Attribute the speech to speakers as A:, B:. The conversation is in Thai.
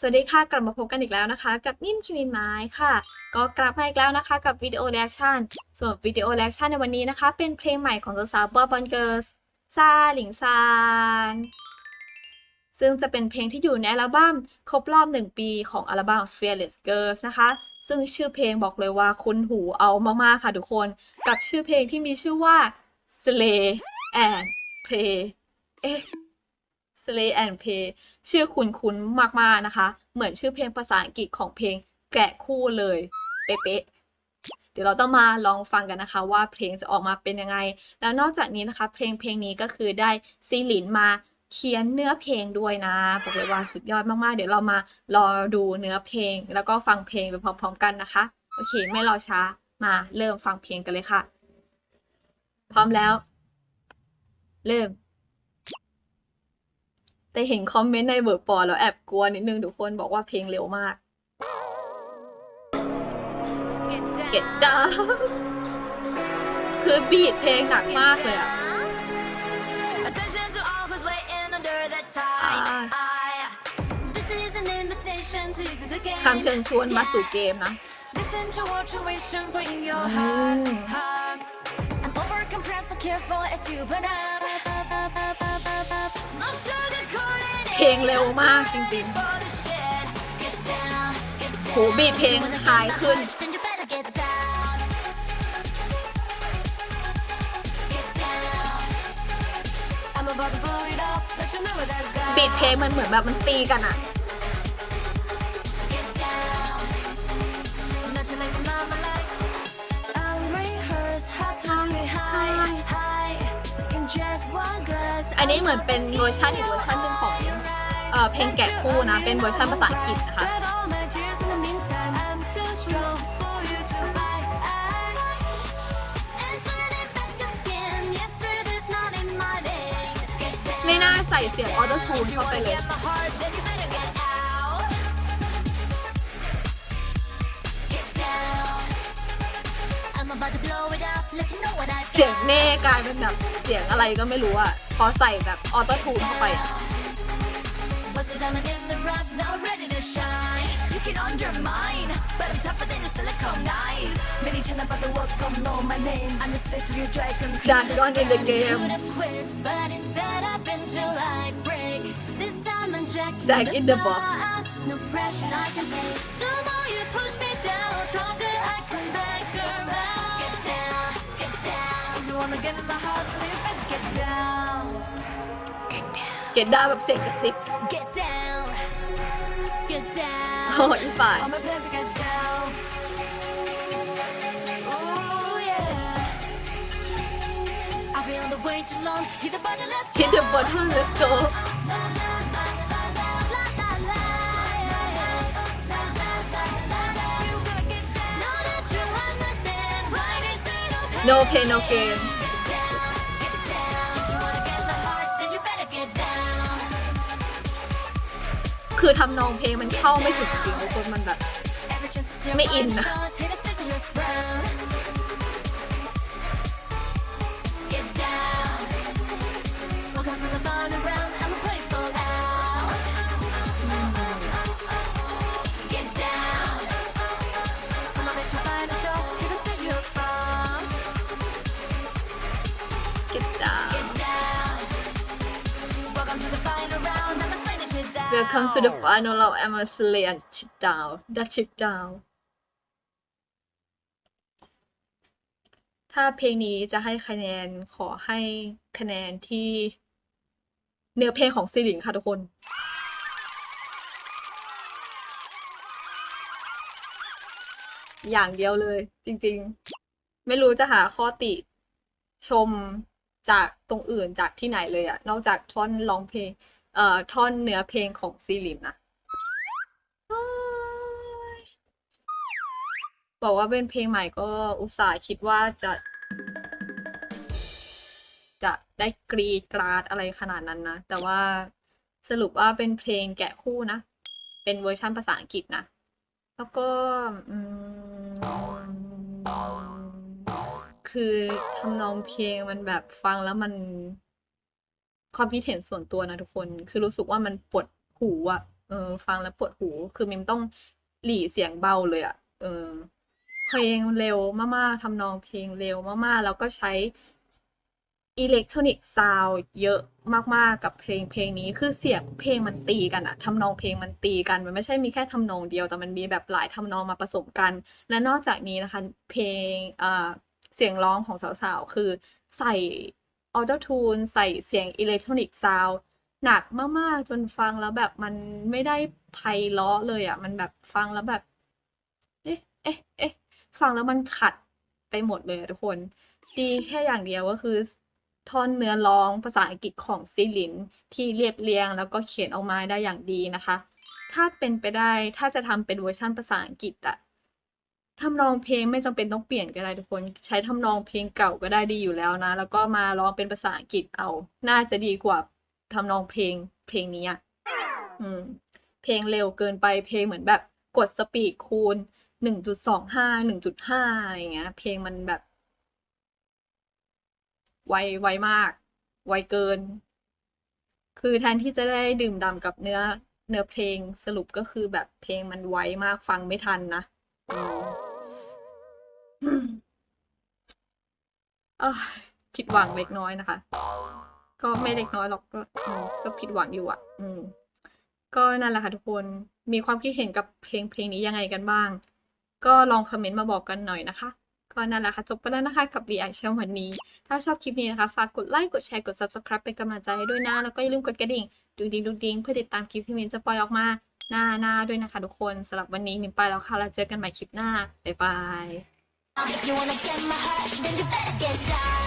A: สวัสดีค่ะ กลับมาพบกันอีกแล้วนะคะ กับนิ่มคิมินไม้ค่ะ ก็กลับมาอีกแล้วนะคะ กับวิดีโอเรีแอคชั่นส่วนวิดีโอเรีแอคชั่นในวันนี้นะคะ เป็นเพลงใหม่ของสาวๆบอบอนเกิร์ลซาหลิงซานซึ่งจะเป็นเพลงที่อยู่ในอัลบั้มครบรอบหนึ่งปีของอัลบั้ม Fearless Girls นะคะ ซึ่งชื่อเพลงบอกเลยว่าคุ้นหูเอามากๆค่ะทุกคน กับชื่อเพลงที่มีชื่อว่า Slay and Play เอ๊ะ Slay and Play ชื่อคุ้นๆมากๆนะคะ เหมือนชื่อเพลงภาษาอังกฤษของเพลงแกะคู่เลย เป๊ะเดี๋ยวเราต้องมาลองฟังกันนะคะ ว่าเพลงจะออกมาเป็นยังไง แล้วนอกจากนี้นะคะ เพลงเพลงนี้ก็คือได้ซีหลินมาเขียนเนื้อเพลงด้วยนะบอกเลยว่าสุดยอดมากๆ เดี๋ยวเรามารอดูเนื้อเพลง แล้วก็ฟังเพลงไปพร้อมๆกันนะคะ โอเค ไม่รอช้ามาเริ่มฟังเพลงกันเลยค่ะ พร้อมแล้ว เริ่ม แต่เห็นคอมเมนต์ในเวิร์กปอแล้วแอบกลัวนิดนึงทุกคนบอกว่าเพลงเร็วมาก Get down คือบีทเพลงหนักมากเลยอะ
B: Attention to all who's waiting under the
A: Ah.
B: tide. This is an invitation to the game.
A: คำเชิญชวนมาสู่เกมนะ
B: Listen to
A: เพลงเร็วมากจริงๆ หูบีเพลงหายขึ้น บีดเพลงมันเหมือนแบบมันตีกันอะ อันนี้เหมือนเป็นเวอร์ชันอีกเวอร์ชันหนึ่งของเพลงแกะคู่นะ เป็นเวอร์ชันภาษาอังกฤษนะคะ ไม่น่าใส่เสียงออเดโต้ทูนเข้าไปเลย เสียงเน่กลายเป็นแบบเสียงอะไรก็ไม่รู้อะพอใส่แบบออโต้ทูนเข้าไปอะ
B: What's the diamond in the rough? Now I'm ready to shine. You can undermine, but I'm tougher than a silicone knife. Many chin about the work, come know my name. I'm the slave to your dragon.
A: Done, done in the game.
B: Could have quit, but instead I've been till I break. This time I'm jacking
A: Jack in the box.
B: No pressure I can take. The more you push me down. If you wanna get in my heart, then you better get down. Get down.
A: เกดด้าแบบเสียงกระซิบ
B: Get down, get down.
A: โอ้ยฝ่าย
B: All my plans get down. Ooh yeah. I've been on the way too long. Hit the button, let's go.
A: คิดถึงบทท่อน Let's go
B: La, la, la, la. You gotta get down. Now that you understand why they say no pain.
A: No pain no gain คือทำนองเพลงมันเข้าไม่ถึงจริงๆทุกคนมันแบบ
B: ไม่อินนะ Welcome to the final round I'm a slay
A: and shit down that shit down ถ้าเพลงนี้จะให้คะแนนขอให้คะแนนที่เนื้อเพลงของซีลิงค่ะทุกคน อย่างเดียวเลย จริงๆ ไม่รู้จะหาข้อติชมจากตรงอื่นจากที่ไหนเลยอะนอกจากท่อนร้องเพลง เอ่อท่อนเนื้อเพลงของซีลิมนะบอกว่าเป็นเพลงใหม่ก็อุตส่าห์คิดว่าจะ จะได้กรีดกราดอะไรขนาดนั้นนะ แต่ว่าสรุปว่าเป็นเพลงแกะคู่นะ เป็นเวอร์ชันภาษาอังกฤษนะ แล้วก็คือทำนองเพลงมันแบบฟังแล้วมัน ความคิดเห็นส่วนตัวนะทุกคน คือรู้สึกว่ามันปวดหูอะเออ ฟังแล้วปวดหู คือมิมต้องหลีเสียงเบาเลยอะเออ เพลงเร็วมากๆทำนองเพลงเร็วมากๆ แล้วก็ใช้อิเล็กทรอนิกส์ซาวเยอะมากๆกับเพลงเพลงนี้คือเสียงเพลงมันตีกันอะทำนองเพลงมันตีกัน มันไม่ใช่มีแค่ทำนองเดียว แต่มันมีแบบหลายทำนองมาผสมกัน และนอกจากนี้นะคะ เพลงเอ่อเสียงร้องของสาวๆ คือใส่ ออโต t ทูนใส่เสียงอิเล็กทรอนิกส์ซาวหนักมากๆ จนฟังแล้วแบบมันไม่ได้ไพเราะเลยอะมันแบบฟังแล้วแบบ เอ๊ะเอ๊ะเอ๊ะฟังแล้วมันขัดไปหมดเลยทุกคน ดีแค่อย่างเดียวก็คือท่อนเนื้อร้องภาษาอังกฤษของซิลินที่เรียบเรียงแล้วก็เขียนออกมาได้อย่างดีนะคะ ถ้าเป็นไปได้ถ้าจะทำเป็นเวอร์ชันภาษาอังกฤษอะ ทำนองเพลงไม่จำเป็นต้องเปลี่ยนก็ได้ทุกคน ใช้ทำนองเพลงเก่าก็ได้ดีอยู่แล้วนะ แล้วก็มาร้องเป็นภาษาอังกฤษเอา น่าจะดีกว่าทำนองเพลงเพลงนี้อืม เพลงเร็วเกินไปเพลงเหมือนแบบกดสปีดคูณหนึ่งจุดสองห้าหนึ่งจุดห้าอะไรอย่างเงี้ย เพลงมันแบบ ไวไวมาก ไวเกิน คือแทนที่จะได้ดื่มด่ำกับเนื้อเนื้อเพลงสรุปก็คือแบบเพลงมันไวมากฟังไม่ทันนะอืมอืม เออผิดหวังเล็กน้อยนะคะ ก็ไม่เล็กน้อยหรอกก็ก็ผิดหวังอยู่อะ อืม ก็นั่นแหละค่ะทุกคนมีความคิดเห็นกับเพลงเพลงนี้ยังไงกันบ้าง ก็ลองคอมเมนต์มาบอกกันหน่อยนะคะก็นั่นแหละค่ะ จบไปแล้วนะคะกับ reaction วันนี้ ถ้าชอบคลิปนี้นะคะ ฝากกดไลค์ กดแชร์ กด subscribe เป็นกำลังใจให้ด้วยนะ แล้วก็อย่าลืมกดกระดิ่งดุงดิงดุงดิงเพื่อติดตามคลิปที่มินจะปล่อยออกมาหน้าหน้าด้วยนะคะทุกคนสำหรับวันนี้มินไปแล้วค่ะ แล้วเจอกันใหม่คลิปหน้า บ๊ายบาย If
B: you wanna get my heart, then you better get down.